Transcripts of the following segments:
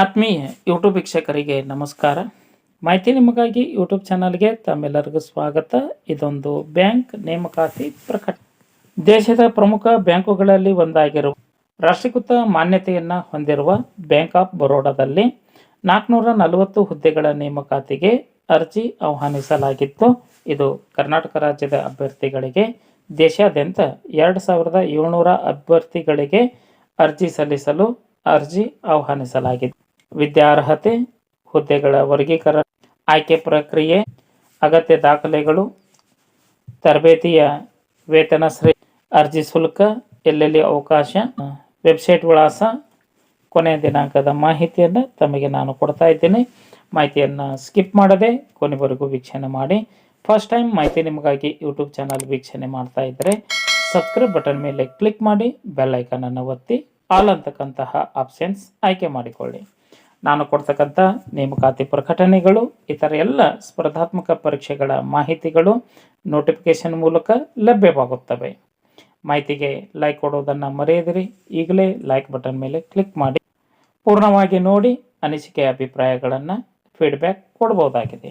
ಆತ್ಮೀಯ ಯೂಟ್ಯೂಬ್ ವೀಕ್ಷಕರಿಗೆ ನಮಸ್ಕಾರ. ಮಾಹಿತಿ ನಿಮಗಾಗಿ ಯೂಟ್ಯೂಬ್ ಚಾನಲ್ಗೆ ತಮ್ಮೆಲ್ಲರಿಗೂ ಸ್ವಾಗತ. ಇದೊಂದು ಬ್ಯಾಂಕ್ ನೇಮಕಾತಿ ಪ್ರಕಟ. ದೇಶದ ಪ್ರಮುಖ ಬ್ಯಾಂಕುಗಳಲ್ಲಿ ಒಂದಾಗಿರುವ ರಾಷ್ಟ್ರೀಕೃತ ಮಾನ್ಯತೆಯನ್ನು ಹೊಂದಿರುವ ಬ್ಯಾಂಕ್ ಆಫ್ ಬರೋಡಾದಲ್ಲಿ ನಾಲ್ಕುನೂರ ನಲವತ್ತು ಹುದ್ದೆಗಳ ನೇಮಕಾತಿಗೆ ಅರ್ಜಿ ಆಹ್ವಾನಿಸಲಾಗಿತ್ತು. ಇದು ಕರ್ನಾಟಕ ರಾಜ್ಯದ ಅಭ್ಯರ್ಥಿಗಳಿಗೆ ದೇಶಾದ್ಯಂತ ಎರಡು ಸಾವಿರದ ಏಳ್ನೂರ ಅಭ್ಯರ್ಥಿಗಳಿಗೆ ಅರ್ಜಿ ಸಲ್ಲಿಸಲು ಅರ್ಜಿ ಆಹ್ವಾನಿಸಲಾಗಿದೆ ವಿದ್ಯಾರ್ಹತೆ ಹುದ್ದೆಗಳ ವರ್ಗೀಕರಣ ಆಯ್ಕೆ ಪ್ರಕ್ರಿಯೆ, ಅಗತ್ಯ ದಾಖಲೆಗಳು, ತರಬೇತಿಯ ವೇತನ ಶ್ರೇ, ಅರ್ಜಿ ಶುಲ್ಕ, ಎಲ್ಲೆಲ್ಲಿ ಅವಕಾಶ, ವೆಬ್ಸೈಟ್ ವಿಳಾಸ ಕೊನೆಯ ದಿನಾಂಕದ ಮಾಹಿತಿಯನ್ನು ತಮಗೆ ನಾನು ಕೊಡ್ತಾ ಇದ್ದೇನೆ. ಮಾಹಿತಿಯನ್ನು ಸ್ಕಿಪ್ ಮಾಡದೆ ಕೊನೆವರೆಗೂ ವೀಕ್ಷಣೆ ಮಾಡಿ. ಫಸ್ಟ್ ಟೈಮ್ ಮಾಹಿತಿ ನಿಮಗಾಗಿ ಯೂಟ್ಯೂಬ್ ಚಾನಲ್ ವೀಕ್ಷಣೆ ಮಾಡ್ತಾ ಇದ್ದರೆ ಸಬ್ಸ್ಕ್ರೈಬ್ ಬಟನ್ ಮೇಲೆ ಕ್ಲಿಕ್ ಮಾಡಿ, ಬೆಲ್ ಐಕನನ್ನು ಒತ್ತಿ, ಆಲ್ ಅಂತಕ್ಕಂತಹ ಆಪ್ಷನ್ಸ್ ಆಯ್ಕೆ ಮಾಡಿಕೊಳ್ಳಿ. ನಾನು ಕೊಡ್ತಕ್ಕಂಥ ನೇಮಕಾತಿ ಪ್ರಕಟಣೆಗಳು, ಇತರ ಎಲ್ಲ ಸ್ಪರ್ಧಾತ್ಮಕ ಪರೀಕ್ಷೆಗಳ ಮಾಹಿತಿಗಳು ನೋಟಿಫಿಕೇಶನ್ ಮೂಲಕ ಲಭ್ಯವಾಗುತ್ತವೆ. ಮಾಹಿತಿಗೆ ಲೈಕ್ ಕೊಡುವುದನ್ನು ಮರೆಯದಿರಿ. ಈಗಲೇ ಲೈಕ್ ಬಟನ್ ಮೇಲೆ ಕ್ಲಿಕ್ ಮಾಡಿ. ಪೂರ್ಣವಾಗಿ ನೋಡಿ ಅನಿಸಿಕೆ ಅಭಿಪ್ರಾಯಗಳನ್ನು ಫೀಡ್ಬ್ಯಾಕ್ ಕೊಡ್ಬೋದಾಗಿದೆ.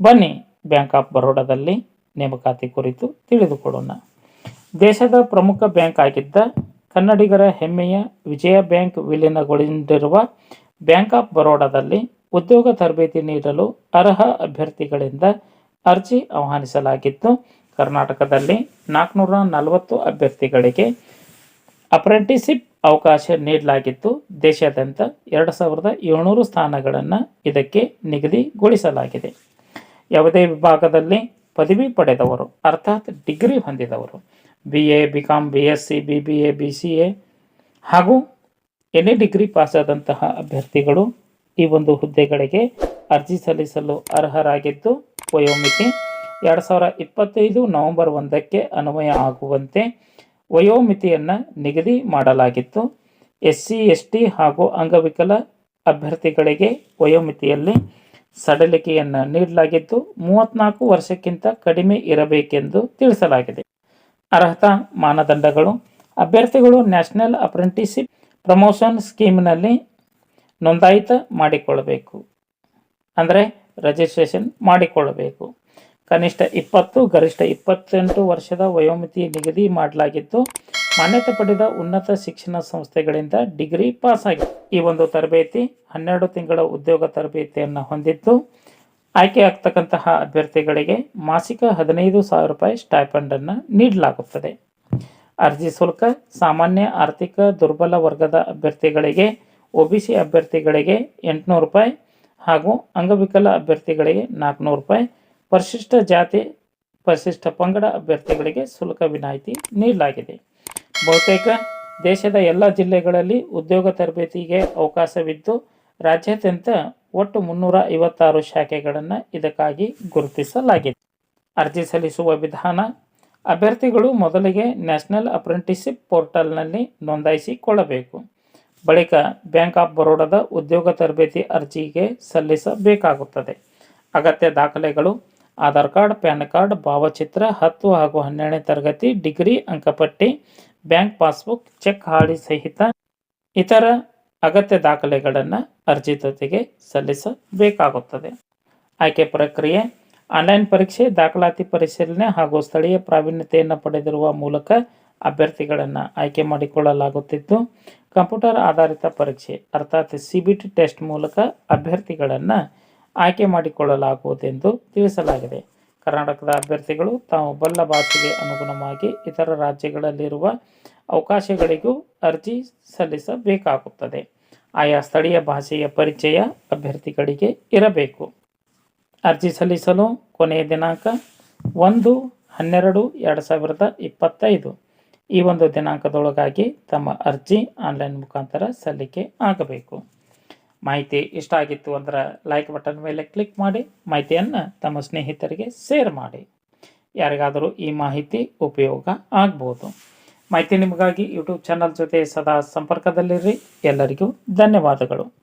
ಬನ್ನಿ ಬ್ಯಾಂಕ್ ಆಫ್ ಬರೋಡಾದಲ್ಲಿ ನೇಮಕಾತಿ ಕುರಿತು ತಿಳಿದುಕೊಡೋಣ ದೇಶದ ಪ್ರಮುಖ ಬ್ಯಾಂಕ್ ಆಗಿದ್ದ ಕನ್ನಡಿಗರ ಹೆಮ್ಮೆಯ ವಿಜಯ ಬ್ಯಾಂಕ್ ವಿಲೀನಗೊಂಡಿರುವ ಬ್ಯಾಂಕ್ ಆಫ್ ಬರೋಡಾದಲ್ಲಿ ಉದ್ಯೋಗ ತರಬೇತಿ ನೀಡಲು ಅರ್ಹ ಅಭ್ಯರ್ಥಿಗಳಿಂದ ಅರ್ಜಿ ಆಹ್ವಾನಿಸಲಾಗಿದ್ದು ಕರ್ನಾಟಕದಲ್ಲಿ ನಾಲ್ಕುನೂರ ನಲವತ್ತು ಅಭ್ಯರ್ಥಿಗಳಿಗೆ ಅಪ್ರೆಂಟಿಸಿಪ್ ಅವಕಾಶ ನೀಡಲಾಗಿತ್ತು. ದೇಶಾದ್ಯಂತ ಎರಡು ಸಾವಿರದ ಏಳ್ನೂರು ಸ್ಥಾನಗಳನ್ನು ಇದಕ್ಕೆ ನಿಗದಿಗೊಳಿಸಲಾಗಿದೆ. ಯಾವುದೇ ವಿಭಾಗದಲ್ಲಿ ಪದವಿ ಪಡೆದವರು, ಅರ್ಥಾತ್ ಡಿಗ್ರಿ ಹೊಂದಿದವರು B A B com B S C B B A B C A ಹಾಗೂ ಎನಿ ಡಿಗ್ರಿ ಪಾಸಾದಂತಹ ಅಭ್ಯರ್ಥಿಗಳು ಈ ಒಂದು ಹುದ್ದೆಗಳಿಗೆ ಅರ್ಜಿ ಸಲ್ಲಿಸಲು ಅರ್ಹರಾಗಿದ್ದು ವಯೋಮಿತಿ ಎರಡು ಸಾವಿರ ಇಪ್ಪತ್ತೈದು ನವೆಂಬರ್ ಒಂದಕ್ಕೆ ಅನ್ವಯ ಆಗುವಂತೆ ವಯೋಮಿತಿಯನ್ನು ನಿಗದಿ ಮಾಡಲಾಗಿತ್ತು. ಎಸ್ ಸಿ ಎಸ್ ಟಿ ಹಾಗೂ ಅಂಗವಿಕಲ ಅಭ್ಯರ್ಥಿಗಳಿಗೆ ವಯೋಮಿತಿಯಲ್ಲಿ ಸಡಲಿಕೆಯನ್ನು ನೀಡಲಾಗಿದ್ದು ಮೂವತ್ತ್ನಾಲ್ಕು ವರ್ಷಕ್ಕಿಂತ ಕಡಿಮೆ ಇರಬೇಕೆಂದು ತಿಳಿಸಲಾಗಿದೆ. ಅರ್ಹತಾ ಮಾನದಂಡಗಳು. ಅಭ್ಯರ್ಥಿಗಳು ನ್ಯಾಷನಲ್ ಅಪ್ರೆಂಟಿಸಿಪ್ ಪ್ರಮೋಷನ್ ಸ್ಕೀಮ್ನಲ್ಲಿ ನೋಂದಾಯಿತ ಮಾಡಿಕೊಳ್ಳಬೇಕು. ಅಂದರೆ ರಿಜಿಸ್ಟ್ರೇಷನ್ ಮಾಡಿಕೊಳ್ಳಬೇಕು. ಕನಿಷ್ಠ ಇಪ್ಪತ್ತು, ಗರಿಷ್ಠ ಇಪ್ಪತ್ತೆಂಟು ವರ್ಷದ ವಯೋಮಿತಿ ನಿಗದಿ ಮಾಡಲಾಗಿದ್ದು, ಮಾನ್ಯತೆ ಪಡೆದ ಉನ್ನತ ಶಿಕ್ಷಣ ಸಂಸ್ಥೆಗಳಿಂದ ಡಿಗ್ರಿ ಪಾಸ್ ಈ ಒಂದು ತರಬೇತಿ, ಹನ್ನೆರಡು ತಿಂಗಳ ಉದ್ಯೋಗ ತರಬೇತಿಯನ್ನು ಹೊಂದಿದ್ದು, ಆಯ್ಕೆ ಆಗ್ತಕ್ಕಂತಹ ಅಭ್ಯರ್ಥಿಗಳಿಗೆ ಮಾಸಿಕ ಹದಿನೈದು ಸಾವಿರ ರೂಪಾಯಿ ಸ್ಟೈಪಂಡನ್ನು ನೀಡಲಾಗುತ್ತದೆ. ಅರ್ಜಿ ಶುಲ್ಕ, ಸಾಮಾನ್ಯ ಆರ್ಥಿಕ ದುರ್ಬಲ ವರ್ಗದ ಅಭ್ಯರ್ಥಿಗಳಿಗೆ ಒ ಅಭ್ಯರ್ಥಿಗಳಿಗೆ ಎಂಟುನೂರು ರೂಪಾಯಿ ಹಾಗೂ ಅಂಗವಿಕಲ ಅಭ್ಯರ್ಥಿಗಳಿಗೆ ನಾಲ್ಕುನೂರು ರೂಪಾಯಿ. ಪರಿಶಿಷ್ಟ ಜಾತಿ, ಪರಿಶಿಷ್ಟ ಪಂಗಡ ಅಭ್ಯರ್ಥಿಗಳಿಗೆ ಶುಲ್ಕ ವಿನಾಯಿತಿ ನೀಡಲಾಗಿದೆ. ಬಹುತೇಕ ದೇಶದ ಎಲ್ಲ ಜಿಲ್ಲೆಗಳಲ್ಲಿ ಉದ್ಯೋಗ ತರಬೇತಿಗೆ ಅವಕಾಶವಿದ್ದು, ರಾಜ್ಯಾದ್ಯಂತ ಒಟ್ಟು ಮುನ್ನೂರ ಐವತ್ತಾರು ಶಾಖೆಗಳನ್ನು ಇದಕ್ಕಾಗಿ ಗುರುತಿಸಲಾಗಿದೆ. ಅರ್ಜಿ ಸಲ್ಲಿಸುವ ವಿಧಾನ ಅಭ್ಯರ್ಥಿಗಳು ಮೊದಲಿಗೆ ನ್ಯಾಷನಲ್ ಅಪ್ರೆಂಟಿಸ್ಶಿಪ್ ಪೋರ್ಟಲ್ನಲ್ಲಿ ನೋಂದಾಯಿಸಿಕೊಳ್ಳಬೇಕು. ಬಳಿಕ ಬ್ಯಾಂಕ್ ಆಫ್ ಬರೋಡಾದ ಉದ್ಯೋಗ ತರಬೇತಿ ಅರ್ಜಿಗೆ ಸಲ್ಲಿಸಬೇಕಾಗುತ್ತದೆ. ಅಗತ್ಯ ದಾಖಲೆಗಳು, ಆಧಾರ್ ಕಾರ್ಡ್, ಪ್ಯಾನ್ ಕಾರ್ಡ್, ಭಾವಚಿತ್ರ ಹತ್ತು ಹಾಗೂ ಹನ್ನೆರಡನೇ ತರಗತಿ, ಡಿಗ್ರಿ, ಅಂಕಪಟ್ಟಿ, ಬ್ಯಾಂಕ್ ಪಾಸ್ಬುಕ್, ಚೆಕ್ ಹಾಳಿ ಸಹಿತ ಇತರ ಅಗತ್ಯ ದಾಖಲೆಗಳನ್ನು ಅರ್ಜಿ ಜೊತೆಗೆ ಸಲ್ಲಿಸಬೇಕಾಗುತ್ತದೆ. ಆಯ್ಕೆ ಪ್ರಕ್ರಿಯೆ ಆನ್ಲೈನ್ ಪರೀಕ್ಷೆ, ದಾಖಲಾತಿ ಪರಿಶೀಲನೆ ಹಾಗೂ ಸ್ಥಳೀಯ ಪ್ರಾವೀಣ್ಯತೆಯನ್ನು ಪಡೆದಿರುವ ಮೂಲಕ ಅಭ್ಯರ್ಥಿಗಳನ್ನು ಆಯ್ಕೆ ಮಾಡಿಕೊಳ್ಳಲಾಗುತ್ತಿದ್ದು, ಕಂಪ್ಯೂಟರ್ ಆಧಾರಿತ ಪರೀಕ್ಷೆ ಅರ್ಥಾತ್ ಸಿ ಟೆಸ್ಟ್ ಮೂಲಕ ಅಭ್ಯರ್ಥಿಗಳನ್ನು ಆಯ್ಕೆ ಮಾಡಿಕೊಳ್ಳಲಾಗುವುದೆಂದು ತಿಳಿಸಲಾಗಿದೆ. ಕರ್ನಾಟಕದ ಅಭ್ಯರ್ಥಿಗಳು ತಾವು ಬಲ್ಲ ಭಾಷೆಗೆ ಅನುಗುಣವಾಗಿ ಇತರ ರಾಜ್ಯಗಳಲ್ಲಿರುವ ಅವಕಾಶಗಳಿಗೂ ಅರ್ಜಿ ಸಲ್ಲಿಸಬೇಕಾಗುತ್ತದೆ. ಆಯಾ ಸ್ಥಳೀಯ ಭಾಷೆಯ ಪರಿಚಯ ಅಭ್ಯರ್ಥಿಗಳಿಗೆ ಇರಬೇಕು. ಅರ್ಜಿ ಸಲ್ಲಿಸಲು ಕೊನೆಯ ದಿನಾಂಕ ಒಂದು ಹನ್ನೆರಡು ಎರಡು ಸಾವಿರದ ಇಪ್ಪತ್ತೈದು. ಈ ಒಂದು ದಿನಾಂಕದೊಳಗಾಗಿ ತಮ್ಮ ಅರ್ಜಿ ಆನ್ಲೈನ್ ಮುಖಾಂತರ ಸಲ್ಲಿಕೆ ಆಗಬೇಕು. ಮಾಹಿತಿ ಇಷ್ಟ ಆಗಿತ್ತು ಅಂದ್ರೆ ಲೈಕ್ ಬಟನ್ ಮೇಲೆ ಕ್ಲಿಕ್ ಮಾಡಿ, ಮಾಹಿತಿಯನ್ನು ತಮ್ಮ ಸ್ನೇಹಿತರಿಗೆ ಶೇರ್ ಮಾಡಿ. ಯಾರಿಗಾದರೂ ಈ ಮಾಹಿತಿ ಉಪಯೋಗ ಆಗ್ಬೋದು. ಮಾಹಿತಿ ನಿಮಗಾಗಿ ಯೂಟ್ಯೂಬ್ ಚಾನಲ್ ಜೊತೆ ಸದಾ ಸಂಪರ್ಕದಲ್ಲಿರಿ. ಎಲ್ಲರಿಗೂ ಧನ್ಯವಾದಗಳು.